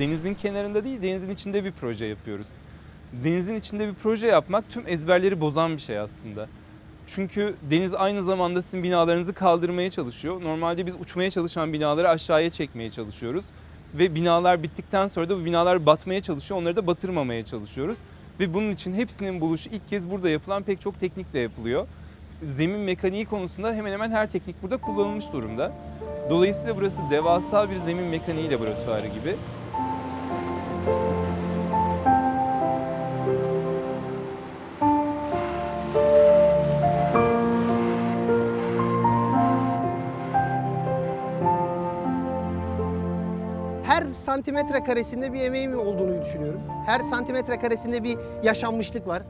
denizin kenarında değil denizin içinde bir proje yapıyoruz. Denizin içinde bir proje yapmak tüm ezberleri bozan bir şey aslında. Çünkü deniz aynı zamanda sizin binalarınızı kaldırmaya çalışıyor. Normalde biz uçmaya çalışan binaları aşağıya çekmeye çalışıyoruz. Ve binalar bittikten sonra da bu binalar batmaya çalışıyor. Onları da batırmamaya çalışıyoruz. Ve bunun için hepsinin buluşu ilk kez burada yapılan pek çok teknikle yapılıyor. Zemin mekaniği konusunda hemen hemen her teknik burada kullanılmış durumda. Dolayısıyla burası devasa bir zemin mekaniği laboratuvarı gibi. Her santimetre karesinde bir emeğim olduğunu düşünüyorum. Her santimetre karesinde bir yaşanmışlık var.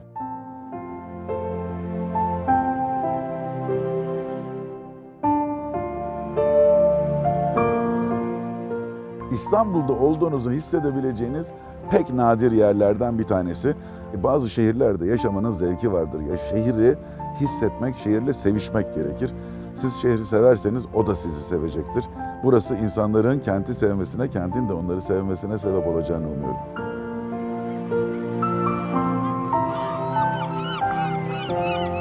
İstanbul'da olduğunuzu hissedebileceğiniz pek nadir yerlerden bir tanesi. E, Bazı şehirlerde yaşamanın zevki vardır. Ya şehri hissetmek, şehirle sevişmek gerekir. Siz şehri severseniz o da sizi sevecektir. Burası insanların kenti sevmesine, kentin de onları sevmesine sebep olacağını umuyorum. Hı.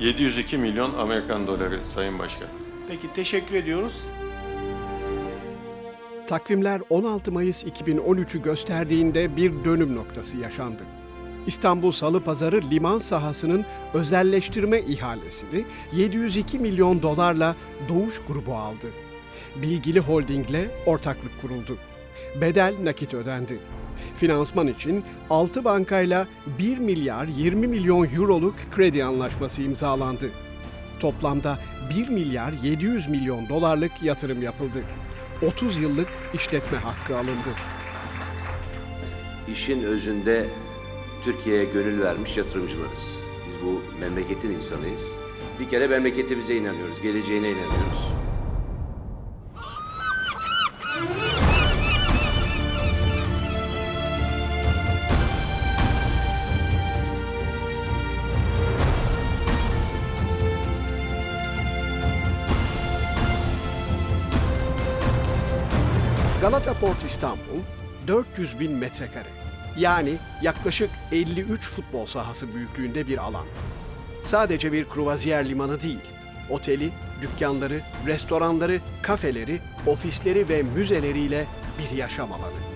702 milyon Amerikan doları Sayın Başkan. Peki teşekkür ediyoruz. Takvimler 16 Mayıs 2013'ü gösterdiğinde bir dönüm noktası yaşandı. İstanbul Salı Pazarı liman sahasının özelleştirme ihalesini 702 milyon dolarla Doğuş grubu aldı. Bilgili Holding'le ortaklık kuruldu. Bedel nakit ödendi. Finansman için 6 bankayla 1 milyar 20 milyon euroluk kredi anlaşması imzalandı. Toplamda 1 milyar 700 milyon dolarlık yatırım yapıldı. 30 yıllık işletme hakkı alındı. İşin özünde Türkiye'ye gönül vermiş yatırımcılarız. Biz bu memleketin insanıyız. Bir kere memleketimize inanıyoruz, geleceğine inanıyoruz. Galata Port İstanbul 400 bin metrekare. Yani yaklaşık 53 futbol sahası büyüklüğünde bir alan. Sadece bir kruvaziyer limanı değil, oteli, dükkanları, restoranları, kafeleri, ofisleri ve müzeleriyle bir yaşam alanı.